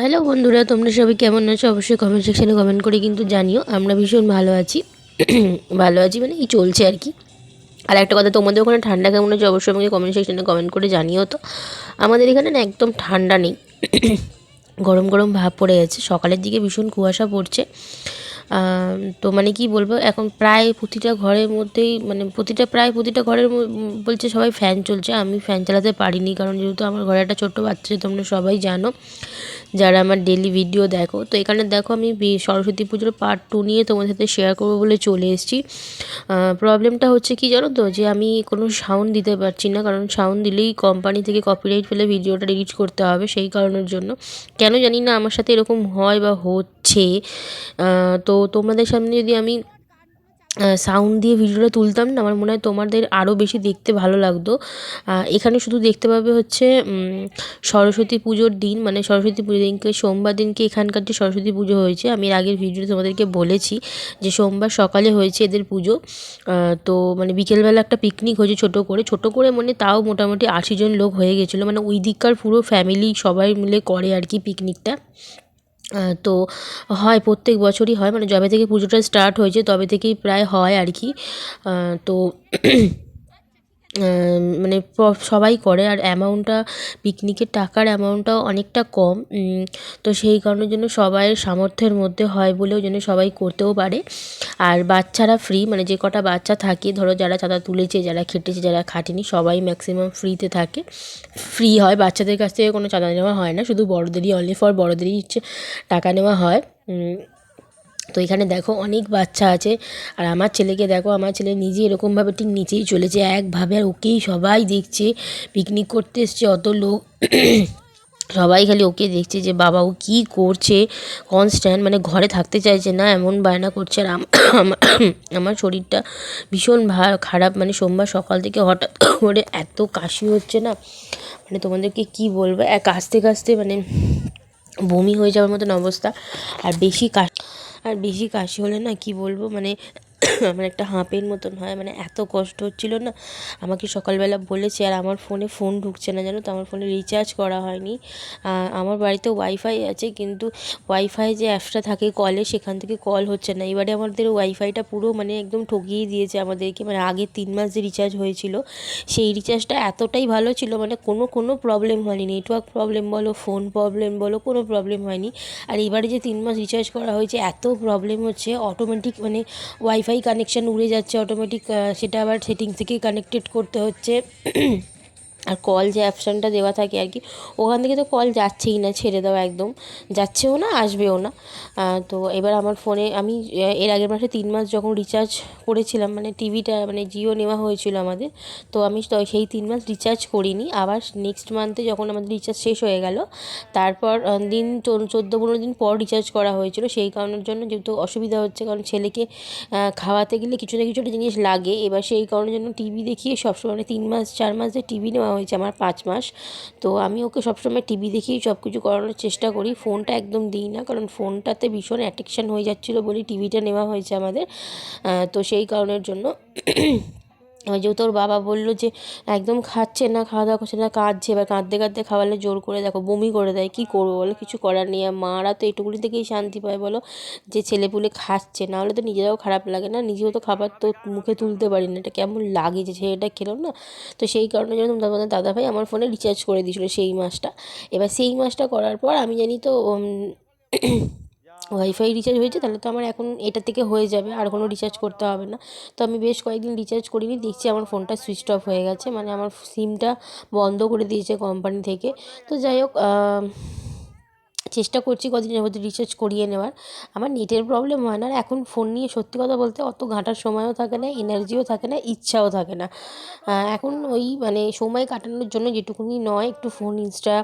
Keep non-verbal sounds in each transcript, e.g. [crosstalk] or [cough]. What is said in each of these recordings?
Hello বন্ধুরা, তোমরা সবাই কেমন আছো? অবশ্যই কমেন্ট সেকশানে কমেন্ট করে কিন্তু জানিও, আমরা ভীষণ ভালো আছি। [clears throat] ভালো আছি মানে এই চলছে আর কি। আর একটা কথা, তোমাদের ওখানে ঠান্ডা কেমন আছে? অবশ্যই আমাকে কমেন্ট সেকশানে কমেন্ট করে জানিও তো। আমাদের এখানে না একদম ঠান্ডা নেই। [clears throat] গরম গরম ভাব পড়ে গেছে। সকালের দিকে ভীষণ কুয়াশা পড়ছে। তো মানে কি বলব, এখন প্রায় প্রতিটা ঘরের মধ্যেই মানে প্রতিটা, প্রায় প্রতিটা ঘরের বলছে সবাই ফ্যান চলছে, আমি ফ্যান চালাতে পারিনি কারণ যেহেতু আমার ঘরে একটা ছোট্ট বাচ্চা তোমরা সবাই জানো, যারা আমার ডেলি ভিডিও দেখো, তো এখানে দেখো আমি সরস্বতী পুজোর পার্ট টু নিয়ে তোমাদের সাথে শেয়ার করব বলে চলে এসেছি। প্রবলেমটা হচ্ছে কি জানো তো, যে আমি কোনো সাউন্ড দিতে পারছি না, কারণ সাউন্ড দিলেই কোম্পানি থেকে কপিরাইট ফেলে ভিডিওটা ডিলিট করতে হবে, সেই কারণের জন্য। কেন জানি না, আমার সাথে এরকম হয় বা হচ্ছে আহ, তো তোমাদের সামনে যদি আমি সাউন্ড দিয়ে ভিডিওটা তুলতাম না আমার মনে হয় তোমাদের আরও বেশি দেখতে ভালো লাগতো। এখানে শুধু দেখতে পাবে হচ্ছে সরস্বতী পুজোর দিন মানে সরস্বতী পুজোর দিনকে সোমবার দিনকে এখানকার যে সরস্বতী পুজো হয়েছে আমি আগের ভিডিও তোমাদেরকে বলেছি যে সোমবার সকালে হয়েছে এদের পুজো। তো মানে বিকেলবেলা একটা পিকনিক হয়েছে ছোটো করে। ছোটো করে মানে তাও মোটামুটি আশি জন লোক হয়ে গেছিল। মানে ওই দিককার পুরো ফ্যামিলি সবাই মিলে করে আর কি পিকনিকটা তো হয়, প্রত্যেক বছরই হয়। মানে যবে থেকে পুজোটা স্টার্ট হয়েছে তবে থেকেই প্রায় হয় আর কি। তো মানে সবাই করে আর অ্যামাউন্টটা পিকনিকের টাকার অ্যামাউন্টটাও অনেকটা কম। তো সেই কারণের জন্য সবাইয়ের সামর্থ্যের মধ্যে হয় বলেও জন্য সবাই করতেও পারে। আর বাচ্চারা ফ্রি মানে যে কটা বাচ্চা থাকে, ধরো যারা চাঁদা তুলেছে, যারা খেটেছে, যারা খাটেনি, সবাই ম্যাক্সিমাম ফ্রিতে থাকে। ফ্রি হয়, বাচ্চাদের কাছ থেকে কোনো চাঁদা নেওয়া হয় না, শুধু বড়োদেরই অনলি ফর বড়োদেরই হচ্ছে টাকা নেওয়া হয়। তো এখানে দেখো অনেক বাচ্চা আছে। আর আমার ছেলেকে দেখো, আমার ছেলে নিজে এরকমভাবে ঠিক নিচেই চলেছে, একভাবে আর ওকেই সবাই দেখছে পিকনিক করতে এসছে অত লোক। [clears throat] সবাই খালি ওকে দেখছে যে, বাবা, ও কী করছে? কনস্ট্যান্ট মানে ঘরে থাকতে চাইছে না, এমন বায়না করছে। আর আম- [clears throat] আমার শরীরটা ভীষণ ভা- খারাপ। মানে সোমবার সকাল থেকে হঠাৎ করে এত কাশি হচ্ছে না। মানে তোমাদেরকে কি বলব? এক কাশতে কাশতে মানে বমি হয়ে যাওয়ার মতন অবস্থা। আর বেশি কাশ আর বেশি কাশি হলে না কি বলব মানে আমার [coughs] একটা হাঁপের মতন হয় মানে এত কষ্ট হচ্ছিল না। আমাকে সকালবেলা বলেছে, আর আমার ফোনে ফোন ঢুকছে না জানো তো, আমার ফোনে রিচার্জ করা হয়নি। আমার বাড়িতে ওয়াইফাই আছে, কিন্তু ওয়াইফাই যে অ্যাপসটা থাকে কলে সেখান থেকে কল হচ্ছে না। এবারে আমাদের ওয়াইফাইটা পুরো মানে একদম ঠকিয়ে দিয়েছে আমাদেরকে মানে আগে তিন মাস যে রিচার্জ হয়েছিল, সেই রিচার্জটা এতটাই ভালো ছিল মানে কোনো কোনো প্রবলেম হয়নি। নেটওয়ার্ক প্রবলেম বলো ফোন প্রবলেম বলো, কোনো প্রবলেম হয়নি। আর এবারে যে তিন মাস রিচার্জ করা হয়েছে, এত প্রবলেম হচ্ছে অটোমেটিক মানে ওয়াইফাই কানেকশান উড়ে যাচ্ছে অটোমেটিক সেটা আবার সেটিংস থেকে কানেক্টেড করতে হচ্ছে। আর কল যে অপশানটা দেওয়া থাকে আর কি, ওখান থেকে তো কল যাচ্ছেই না, ছেড়ে দাও একদম। যাচ্ছেও না, আসবেও না। তো এবার আমার ফোনে আমি, এর আগের মাসে তিন মাস যখন রিচার্জ করেছিলাম মানে টিভিটা মানে জিও নেওয়া হয়েছিল আমাদের, তো আমি সেই তিন মাস রিচার্জ করিনি। আবার নেক্সট মান্থে যখন আমাদের রিচার্জ শেষ হয়ে গেল, তারপর দিন চোদ্দ পনেরো দিন পর রিচার্জ করা হয়েছিল। সেই কারণের জন্য যেহেতু অসুবিধা হচ্ছে, কারণ ছেলেকে খাওয়াতে গেলে কিছু না কিছু জিনিস লাগে। এবার সেই কারণের জন্য টিভি দেখিয়ে সবসময় মানে তিন মাস, চার মাস যে টিভি নেওয়া হয়েছে আমার পাঁচ মাস। তো আমি ওকে সবসময় টিভি দেখেই সব কিছু করানোর চেষ্টা করি। ফোনটা একদম দিই না, কারণ ফোনটাতে ভীষণ অ্যাডিকশান হয়ে যাচ্ছিল বলে টিভিটা নেওয়া হয়েছে আমাদের। তো সেই কারণের জন্য এবার যেহেতু ওর বাবা বলল যে, একদম খাচ্ছে না, খাওয়া দাওয়া করছে না, কাঁদছে। এবার কাঁদতে কাঁদতে খাওয়ালে জোর করে দেখো বমি করে দেয়। কী করব বলো? কিছু করার নেই। আর মারা তো এটুকুনি থেকেই শান্তি পায় বলো যে, ছেলেপুলে খাচ্ছে। না হলে তো নিজেরাও খারাপ লাগে না। নিজেও তো খাবার তো মুখে তুলতে পারি না। এটা কেমন লাগে যে ছেলেটা খেলো না? তো সেই কারণে জন্য তোমাদের দাদা ভাই আমার ফোনে রিচার্জ করে দিয়েছিলো সেই মাসটা। এবার সেই মাসটা করার পর আমি জানি তো ওয়াইফাই রিচার্জ হয়েছে, তাহলে তো আমার এখন এটা থেকে হয়ে যাবে, আর কোনো রিচার্জ করতে হবে না। তো আমি বেশ কয়েকদিন রিচার্জ করিনি, দেখছি আমার ফোনটা সুইচ অফ হয়ে গেছে মানে আমার সিমটা বন্ধ করে দিয়েছে কোম্পানি থেকে। তো যাই হোক চেষ্টা করছি কদিনের মধ্যে রিচার্জ করিয়ে নেওয়ার। আমার নেটের প্রবলেম হয় না। আর এখন ফোন নিয়ে সত্যি কথা বলতে অত ঘাঁটার সময়ও থাকে না এনার্জিও থাকে না, ইচ্ছাও থাকে না। এখন ওই মানে সময় কাটানোর জন্য যেটুকুনি নয়, একটু ফোন ইনস্টা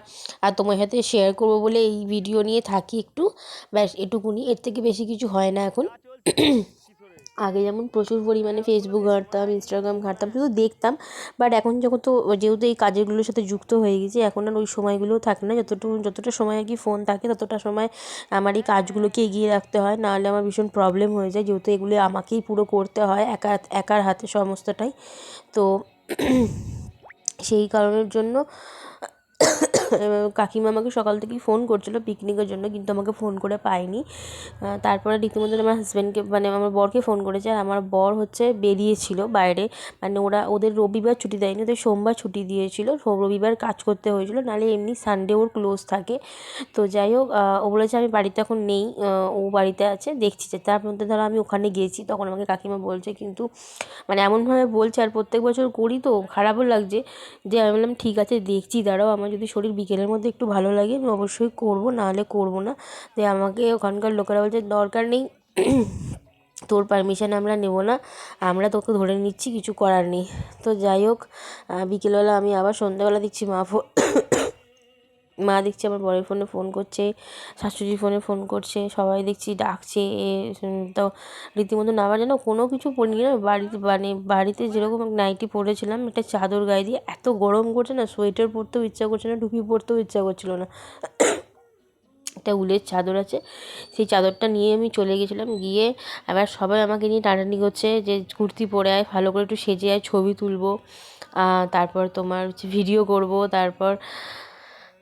আর তোমার সাথে শেয়ার করব বলে এই ভিডিও নিয়ে থাকি একটু। ব্যাস, এটুকুনি। এর থেকে বেশি কিছু হয় না এখন। আগে যেমন প্রচুর পরিমাণে ফেসবুক ঘাঁটতাম ইনস্টাগ্রাম ঘাঁটতাম, শুধু দেখতাম। বাট এখন যখন তো যেহেতু এই কাজেরগুলোর সাথে যুক্ত হয়ে গেছি, এখন আর ওই সময়গুলোও থাকে না। যতটুকু, যতটা সময় আর কি ফোন থাকে, ততটা সময় আমার এই কাজগুলোকে এগিয়ে রাখতে হয়। নাহলে আমার ভীষণ প্রবলেম হয়ে যায়, যেহেতু এগুলো আমাকেই পুরো করতে হয়, একা, একার হাতে সমস্তটাই। তো সেই কারণের জন্য কাকিমা আমাকে সকাল থেকেই ফোন করছিল পিকনিকের জন্য, কিন্তু আমাকে ফোন করে পায়নি। তারপরে রীতিমতো আমার হাজব্যান্ডকে মানে আমার বরকে ফোন করেছে, আর আমার বর হচ্ছে বেরিয়েছিল বাইরে। মানে ওরা, ওদের রবিবার ছুটি দেয়নি, ওদের সোমবার ছুটি দিয়েছিল রবিবার কাজ করতে হয়েছিল, নাহলে এমনি সানডে ওর ক্লোজ থাকে। তো যাই হোক ও বলেছে আমি বাড়িতে এখন নেই ও বাড়িতে আছে, দেখছি যে তার মধ্যে ধরো আমি ওখানে গিয়েছি তখন আমাকে কাকিমা বলছে, কিন্তু মানে এমনভাবে বলছে, আর প্রত্যেক বছর করি তো, খারাপও লাগছে। যে আমি বললাম, ঠিক আছে, দেখছি, দাঁড়াও, আমার যদি শরীর বিকেলের মধ্যে একটু ভালো লাগে, আমি অবশ্যই করব, নাহলে করব না। যে আমাকে ওখানকার লোকেরা বলছে, দরকার নেই, তোর পারমিশন আমরা নেব না, আমরা তোকে ধরে নিচ্ছি, কিছু করার নেই। তো যাই হোক বিকেলবেলা আমি আবার সন্ধ্যাবেলা দিচ্ছি মা ফোন মা দেখছি আমার বরের ফোনে ফোন করছে, শাশুড়ির ফোনে ফোন করছে, সবাই দেখছি, ডাকছে, এ তো রীতিমতো না যেন কোনো কিছু পরিনি না, বাড়িতে মানে বাড়িতে যেরকম নাইটি পরেছিলাম, একটা চাদর গায়ে দিয়ে, এত গরম করছে না, সোয়েটার পরতেও ইচ্ছা করছে না, টুপি পরতেও ইচ্ছা করছিল না। একটা উলের চাদর আছে, সেই চাদরটা নিয়ে আমি চলে গেছিলাম, গিয়ে আবার সবাই আমাকে নিয়ে টানাটানি করছে, যে কুর্তি পরে আয়, ভালো করে একটু সেজে আয়, ছবি তুলবো তারপর তোমার হচ্ছে ভিডিও করব, তারপর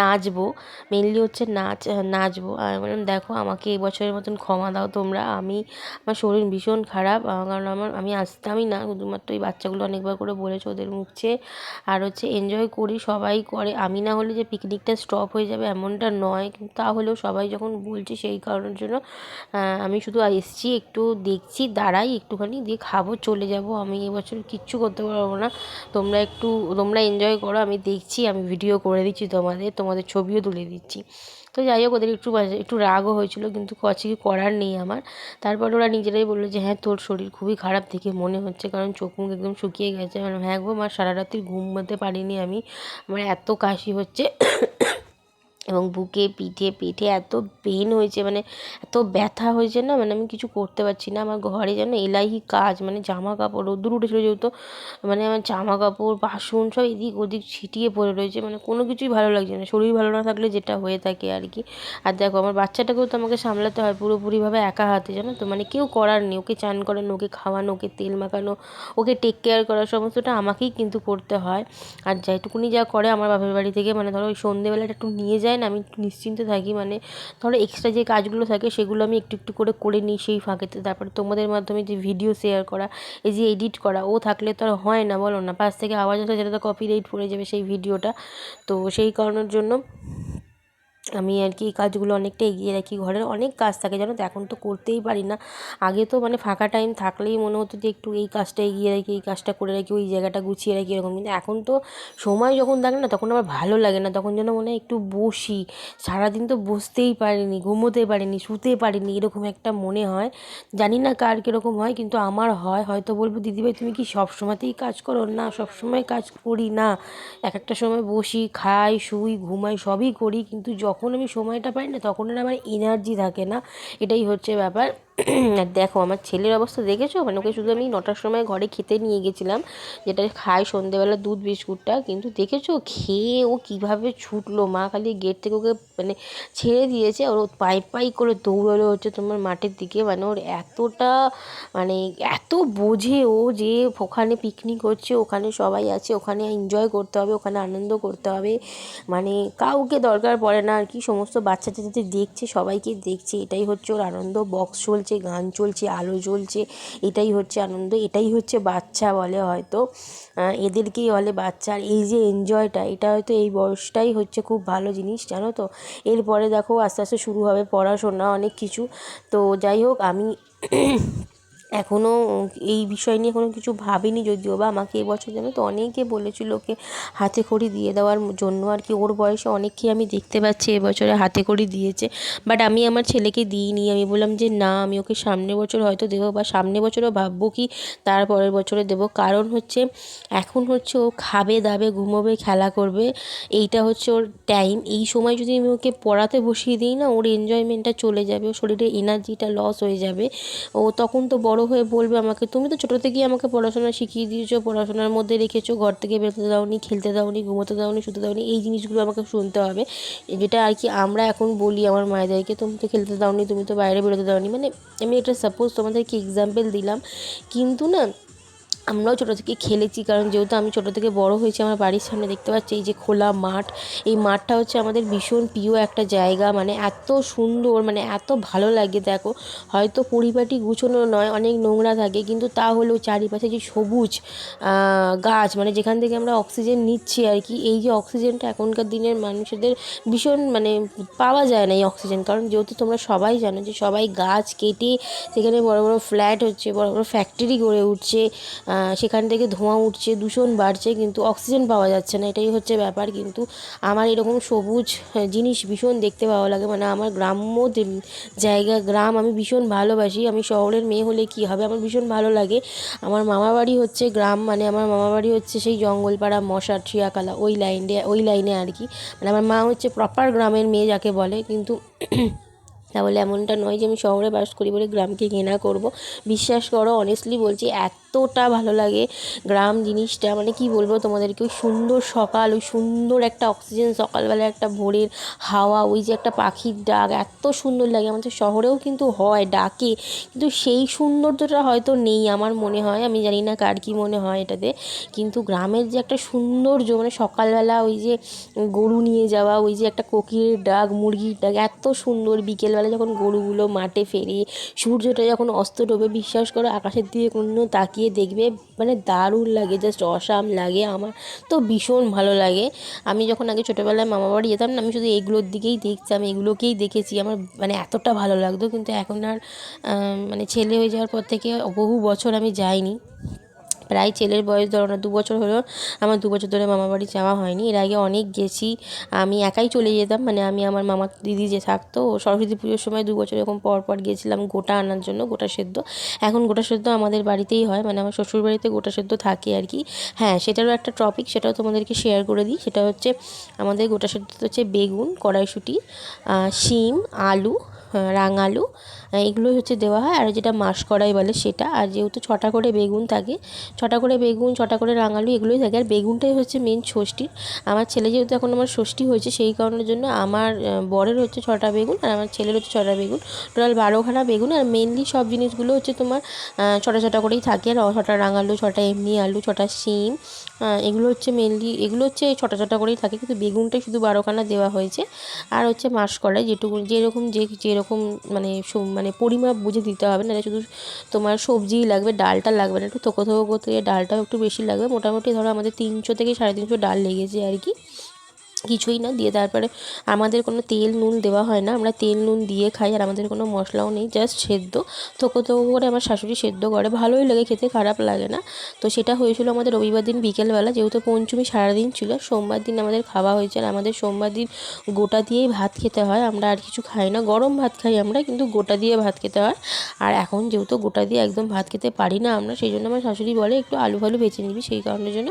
নাচবো মেনলি হচ্ছে নাচ নাচবো। আর বললাম, দেখো, আমাকে এই বছরের মতন ক্ষমা দাও তোমরা। আমি, আমার শরীর ভীষণ খারাপ কারণ আমার, আমি আসতামই না। শুধুমাত্র এই বাচ্চাগুলো অনেকবার করে বলেছে ওদের মুখছে আর হচ্ছে এনজয় করি, সবাই করে। আমি না হলে যে পিকনিকটা স্টপ হয়ে যাবে এমনটা নয়। কিন্তু তাহলেও সবাই যখন বলছে সেই কারণের জন্য আমি শুধু এসছি, একটু দেখছি, দাঁড়াই, একটুখানি দিয়ে খাব, চলে যাব। আমি এবছর কিচ্ছু করতে পারব না। তোমরা একটু, তোমরা এনজয় করো, আমি দেখছি, আমি ভিডিও করে দিচ্ছি তোমাদের। তোমাদের ছবিও তুলে দিচ্ছি। তো যাই হোক, ওদের একটু একটু রাগও হয়েছিল, কিন্তু কিছু করার নেই আমার। তারপর ওরা নিজেরাই বলল যে হ্যাঁ তোর শরীর খুবই খারাপ থেকে মনে হচ্ছে, কারণ চোখ মুখ একদম শুকিয়ে গেছে। মানে হ্যাঁ গো, আমার সারা রাত্রি ঘুমোতে পারিনি আমি। আমার এত কাশি হচ্ছে। এবং বুকে পিঠে, পেটে এত পেন হয়েছে মানে এত ব্যথা হয়েছে না মানে আমি কিছু করতে পারছি না। আমার ঘরে যেন এলাহি কাজ মানে জামা কাপড় রোদ্দুর উঠেছিল যেহেতু মানে আমার জামা কাপড় বাসন সব এদিক ওদিক ছিটিয়ে পড়ে রয়েছে মানে কোনো কিছুই ভালো লাগছে না। শরীর ভালো না থাকলে যেটা হয়ে থাকে আর কি। আর দেখো, আমার বাচ্চাটাকেও তো আমাকে সামলাতে হয় পুরোপুরিভাবে একা হাতে, জানো তো? মানে কেউ করার নেই, ওকে চান করানো, ওকে খাওয়ানো, ওকে তেল মাখানো, ওকে টেক কেয়ার করা, সমস্তটা আমাকেই কিন্তু করতে হয়। আর যেটুকুনি যা করে আমার বাপের বাড়ি থেকে মানে ধরো ওই সন্ধেবেলাটা একটু নিয়ে যায় না আমি নিশ্চিন্ত থাকি। মানে ধরো এক্সট্রা যে কাজগুলো থাকে, সেগুলো আমি একটু একটু করে করে নিই সেই ফাঁকেতে। তারপরে তোমাদের মাধ্যমে যে ভিডিও শেয়ার করা, এই যে এডিট করা, ও থাকলে তো আর হয় না, বলো না। পাশ থেকে আওয়াজ আসে যেটা তো কপি কপিরাইট পড়ে যাবে সেই ভিডিওটা তো সেই কারণের জন্য আমি আর কি এই কাজগুলো অনেকটা এগিয়ে রাখি। ঘরের অনেক কাজ থাকে, জানো তো? এখন তো করতেই পারি না। আগে তো মানে ফাঁকা টাইম থাকলেই মনে হতো যে একটু এই কাজটা এগিয়ে রাখি, এই কাজটা করে রাখি, ওই জায়গাটা গুছিয়ে রাখি, এরকম। কিন্তু এখন তো সময় যখন থাকে না, তখন আমার ভালো লাগে না। তখন যেন মনে হয় একটু বসি। সারাদিন তো বসতেই পারিনি, ঘুমোতে পারিনি, শুতে পারিনি, এরকম একটা মনে হয়। জানি না কার কীরকম হয়, কিন্তু আমার হয়। হয়তো বলব, দিদিভাই, তুমি কি সব সময়তেই কাজ করো? না, সব সময় কাজ করি না। এক একটা সময় বসি, খাই, শুই, ঘুমাই, সবই করি। কিন্তু যখন আমি সময়টা পাই না তখন আর আমার এনার্জি থাকে না। এটাই হচ্ছে ব্যাপার। [clears throat] আর দেখো, আমার ছেলের অবস্থা দেখেছ? মানে ওকে শুধু আমি নটার সময় ঘরে খেতে নিয়ে গেছিলাম, যেটা খায় সন্ধেবেলা দুধ, বিস্কুটটা। কিন্তু দেখেছ, খেয়ে ও কীভাবে ছুটলো? মা খালি গেট থেকে ওকে মানে ছেড়ে দিয়েছে। ওর পাই পাই করে দৌড়ালো হচ্ছে তোমার মাঠের দিকে। মানে ওর এতটা মানে এত বোঝে ও যে ওখানে পিকনিক হচ্ছে, ওখানে সবাই আছে, ওখানে এনজয় করতে হবে, ওখানে আনন্দ করতে হবে। মানে কাউকে দরকার পড়ে না আর কি। সমস্ত বাচ্চা যাতে দেখছে, সবাইকে দেখছে। এটাই হচ্ছে ওর আনন্দ বক্স চলছে গান চলছে, আলো জ্বলছে, এটাই হচ্ছে আনন্দ, এটাই হচ্ছে বাচ্চা বলে হয়তো। এদেরকেই বলে বাচ্চার এই যে এনজয়টা এটা হয়তো এই বয়সটাই হচ্ছে খুব ভালো জিনিস, জানো তো? এরপরে দেখো আস্তে আস্তে শুরু হবে পড়াশোনা, অনেক কিছু। তো যাই হোক, আমি এখনও এই বিষয় নিয়ে এখনও কিছু ভাবিনি যদিও বা আমাকে এবছর জানো তো অনেকে বলেছিল ওকে হাতে খড়ি দিয়ে দেওয়ার জন্য আর কি। ওর বয়সে অনেককেই আমি দেখতে পাচ্ছি এবছরে হাতে খড়ি দিয়েছে। বাট আমি আমার ছেলেকে দিইনি। আমি বললাম যে না, আমি ওকে সামনের বছর হয়তো দেবো বা সামনের বছরও ভাববো কি, তার পরের বছরে দেবো। কারণ হচ্ছে এখন হচ্ছে ও খাবে, দাবে, ঘুমোবে, খেলা করবে। এইটা হচ্ছে ওর টাইম এই সময় যদি আমি ওকে পড়াতে বসিয়ে দিই না, ওর এনজয়মেন্টটা চলে যাবে ওর শরীরে এনার্জিটা লস হয়ে যাবে। ও তখন তো বড় হয়ে বলবে আমাকে, তুমি তো ছোটো থেকেই আমাকে পড়াশোনা শিখিয়ে দিয়েছ, পড়াশোনার মধ্যে রেখেছো, ঘর থেকে বেরোতে দাওনি, খেলতে দাওনি, ঘুমোতে দাওনি, শুতে দাওনি, এই জিনিসগুলো আমাকে শুনতে হবে। যেটা আর কি আমরা এখন বলি আমার মায়েদেরকে, তুমি তো খেলতে দাওনি, তুমি তো বাইরে বেরোতে দাওনি। মানে আমি এটা সাপোজ তোমাদেরকে এক্সাম্পল দিলাম। কিন্তু না আমরাও ছোটো থেকে খেলেছি, কারণ যেহেতু আমি ছোটো থেকে বড় হয়েছি, আমার বাড়ির সামনে দেখতে পাচ্ছি এই যে খোলা মাঠ। এই মাঠটা হচ্ছে আমাদের ভীষণ প্রিয় একটা জায়গা মানে এত সুন্দর মানে এত ভালো লাগে, দেখো। হয়তো পরিপাটি গুছোনো নয়, অনেক নোংরা থাকে, কিন্তু তা হলেও চারিপাশে যে সবুজ গাছ মানে যেখান থেকে আমরা অক্সিজেন নিচ্ছি আর কি, এই যে অক্সিজেনটা এখনকার দিনের মানুষদের ভীষণ মানে পাওয়া যায় না এই অক্সিজেন। কারণ যেহেতু তোমরা সবাই জানো যে সবাই গাছ কেটে সেখানে বড় বড় ফ্ল্যাট হচ্ছে, বড় বড় ফ্যাক্টরি গড়ে উঠছে সেখান থেকে ধোঁয়া উঠছে, দূষণ বাড়ছে, কিন্তু অক্সিজেন পাওয়া যাচ্ছে না, এটাই হচ্ছে ব্যাপার। কিন্তু আমার এরকম সবুজ জিনিস ভীষণ দেখতে ভালো লাগে। মানে আমার গ্রাম্য জায়গা, গ্রাম, আমি ভীষণ ভালোবাসি। আমি শহরের মেয়ে হলে কী হবে? আমার ভীষণ ভালো লাগে। আমার মামা বাড়ি হচ্ছে গ্রাম মানে আমার মামা বাড়ি হচ্ছে সেই জঙ্গলপাড়া, মশার ঠিয়াকালা ওই লাইনে ওই লাইনে আর কি। মানে আমার মা হচ্ছে প্রপার গ্রামের মেয়ে যাকে বলে। কিন্তু তাহলে এমনটা নয় যে আমি শহরে বাস করি বলে গ্রামকে ঘৃণা করব। বিশ্বাস করো অনেস্টলি বলছি, এতটা ভালো লাগে গ্রাম জিনিসটা। মানে কি বলব তোমাদেরকে, ওই সুন্দর সকাল, ওই সুন্দর একটা অক্সিজেন সকালবেলা একটা ভোরের হাওয়া, ওই যে একটা পাখির ডাক, এত সুন্দর লাগে। আমাদের শহরেও কিন্তু হয়, ডাকে। কিন্তু সেই সৌন্দর্যটা হয়তো নেই আমার মনে হয়, আমি জানি না কার কী মনে হয় এটাতে। কিন্তু গ্রামের যে একটা সৌন্দর্য মানে সকালবেলা ওই যে গরু নিয়ে যাওয়া, ওই যে একটা কোকিলের ডাক, মুরগির ডাক, এত সুন্দর বিকেলবেলা যখন গরুগুলো মাঠে ফেরে, সূর্যটা যখন অস্ত ডোবে বিশ্বাস করো আকাশের দিকে কোনো তাকিয়ে দেখবে মানে দারুণ লাগে জাস্ট অসাম লাগে আমার। তো ভীষণ ভালো লাগে। আমি যখন আগে ছোটোবেলায় মামা বাড়ি যেতাম না, আমি শুধু এগুলোর দিকেই দেখতাম এগুলোকেই দেখেছি। আমার মানে এতটা ভালো লাগতো, কিন্তু এখন আর মানে ছেলে হয়ে যাওয়ার পর থেকে বহু বছর আমি যাইনি। প্রায় ছেলের বয়স ধরো না দু বছর হলো আমার দু বছর ধরে মামা বাড়ি যাওয়া হয়নি। এর আগে অনেক গেছি, আমি একাই চলে যেতাম মানে আমি আমার মামার দিদি যে থাকতো সরস্বতী পুজোর সময় দু বছর এরকম পর পর গিয়েছিলাম গোটা আনার জন্য, গোটা সেদ্ধ। এখন গোটা সেদ্ধ আমাদের বাড়িতেই হয় মানে আমার শ্বশুর বাড়িতে গোটা সেদ্ধ থাকে আর কি। হ্যাঁ সেটারও একটা টপিক সেটাও তোমাদেরকে শেয়ার করে দিই। সেটা হচ্ছে, আমাদের গোটা সেদ্ধ হচ্ছে বেগুন, কড়াইশুঁটি শিম, আলু রাঙালু এগুলোই হচ্ছে দেওয়া হয়। আর যেটা মাসকড়াই বলে সেটা। আর যেহেতু ছটা করে বেগুন থাকে, ছটা করে বেগুন, ছটা করে রাঙালু এগুলোই থাকে। আর বেগুনটাই হচ্ছে মেন ষষ্ঠীর। আমার ছেলে যেহেতু এখন আমার ষষ্ঠী হয়েছে, সেই কারণের জন্য আমার বরের হচ্ছে ছটা বেগুন আর আমার ছেলের হচ্ছে ছটা বেগুন। টোটাল বারোখানা বেগুন আর মেনলি সব জিনিসগুলো হচ্ছে তোমার ছটা ছটা করেই থাকে। আর ছটা রাঙালু ছটা এমনি আলু, ছটা শিম এগুলো হচ্ছে মেনলি এগুলো হচ্ছে ছটা ছটা করেই থাকে, কিন্তু বেগুনটাই শুধু বারোখানা দেওয়া হয়েছে। আর হচ্ছে মাসকলাই যেটুকু যেরকম যে, যেরকম মানে মানে পরিমাপ বুঝে দিতে হবে না শুধু তোমার সবজিই লাগবে, ডালটা লাগবে না, একটু থোকো থোকো করতে ডালটাও একটু বেশি লাগবে। মোটামুটি ধরো আমাদের তিনশো থেকে সাড়ে তিনশো ডাল লেগেছে আর কি। কিছুই না, দিয়ে তারপরে আমাদের কোনো তেল নুন দেওয়া হয় না। আমরা তেল নুন দিয়ে খাই আর আমাদের কোনো মশলাও নেই জাস্ট সেদ্ধ। থোকো থোকো করে আমার শাশুড়ি সেদ্ধ করে। ভালোই লাগে খেতে, খারাপ লাগে না। তো সেটা হয়েছিল আমাদের রবিবার দিন বিকেলবেলা, যেহেতু পঞ্চমী সারাদিন ছিল, সোমবার দিন আমাদের খাওয়া হয়েছে আর আমাদের সোমবার দিন গোটা দিয়েই ভাত খেতে হয়। আমরা আর কিছু খাই না, গরম ভাত খাই আমরা, কিন্তু গোটা দিয়ে ভাত খেতে হয়। আর এখন যেহেতু গোটা দিয়ে একদম ভাত খেতে পারি না আমরা, সেই জন্য আমার শাশুড়ি বলে একটু আলু ফালু বেছে নিবি, সেই কারণের জন্য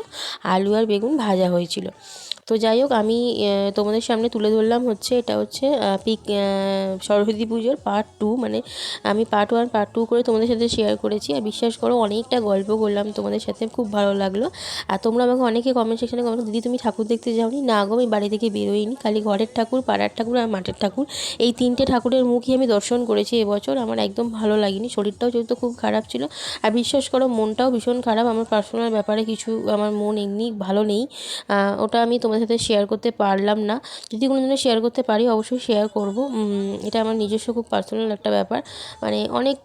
আলু আর বেগুন ভাজা হয়েছিল। তো যাই হোক, আমি তোমাদের সামনে তুলে ধরলাম হচ্ছে, এটা হচ্ছে পিক সরস্বতী পুজোর পার্ট টু মানে আমি পার্ট ওয়ান পার্ট টু করে তোমাদের সাথে শেয়ার করেছি। আর বিশ্বাস করো, অনেকটা গল্প করলাম তোমাদের সাথে, খুব ভালো লাগল। আর তোমরা আমাকে অনেকে কমেন্ট সেকশনে কমেন্ট দিদি, তুমি ঠাকুর দেখতে যাওনি? না গো, আমি বাড়ি থেকে বেরোইনি। খালি ঘরের ঠাকুর, পাড়ার ঠাকুর আর মাঠের ঠাকুর। এই তিনটে ঠাকুরের মুখই আমি দর্শন করেছি এবছর। আমার একদম ভালো লাগেনি। শরীরটাও যেহেতু খুব খারাপ ছিল। আর বিশ্বাস করো, মনটাও ভীষণ খারাপ। আমার পার্সোনাল ব্যাপারে কিছু, আমার মন এমনি ভালো নেই। ওটা আমি তোমাদের সাথে শেয়ার করতে পারলাম না। যদি কোনো দিনও শেয়ার করতে পারি, অবশ্যই শেয়ার করব। এটা আমার নিজস্ব খুব পার্সোনাল একটা ব্যাপার। মানে অনেক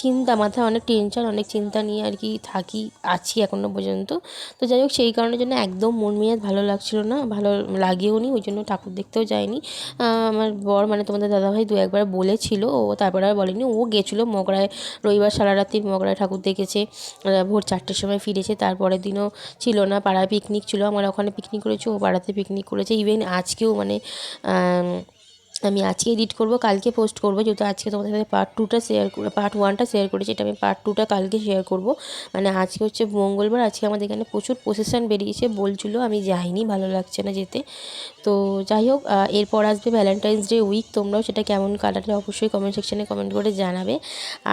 চিন্তা, মাথায় অনেক টেনশন অনেক চিন্তা নিয়ে আর কি থাকি, আছি এখনও পর্যন্ত। তো যাই হোক, সেই কারণের জন্য একদম মন মেয়াদ ভালো লাগছিল না, ভালো লাগেও নি, ওই জন্য ঠাকুর দেখতেও যায়নি। আমার বর মানে তোমাদের দাদাভাই দু একবার বলেছিল, ও তারপরে আর বলেনি। ও গেছিল মগরায়, রবিবার সারা রাত্রি মগরায় ঠাকুর দেখেছে। ভোর চারটের সময় ফিরেছে, তারপরের দিনও ছিল না, পাড়ায় পিকনিক ছিল। আমরা ওখানে পিকনিক করেছি, ও পাড়াতে পিকনিক করেছে। ইভেন আজকেও মানে আমি আজকে এডিট করব, কালকে পোস্ট করব, যেহেতু আজকে তোমাদের সাথে পার্ট টুটা শেয়ার পার্ট ওয়ানটা শেয়ার করেছি, এটা আমি পার্ট টুটা কালকে শেয়ার করব। মানে আজকে হচ্ছে মঙ্গলবার, আজকে আমাদের এখানে প্রচুর প্রসেশন বেরিয়েছে, বলছিল আমি যাইনি, ভালো লাগছে না যেতে। তো যাই হোক এরপর আসবে ভ্যালেন্টাইন্স ডে উইক তোমরাও সেটা কেমন কাটালে অবশ্যই কমেন্ট সেকশানে কমেন্ট করে জানাবে।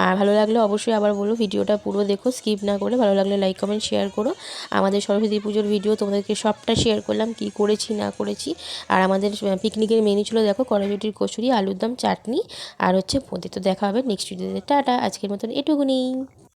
আর ভালো লাগলে অবশ্যই আবার বলো, ভিডিওটা পুরো দেখো স্কিপ না করে, ভালো লাগলে লাইক কমেন্ট শেয়ার করো। আমাদের সরস্বতী পুজোর ভিডিও তোমাদেরকে সবটা শেয়ার করলাম, কি করেছি, না করেছি। আর আমাদের পিকনিকের মেনু ছিল, দেখো কড়াইশুটির কচুরি, আলুর দম, চাটনি আর হচ্ছে বোঁদে তো দেখা হবে নেক্সট ভিডিওতে টাটা, আজকের মতন এটুকুনি।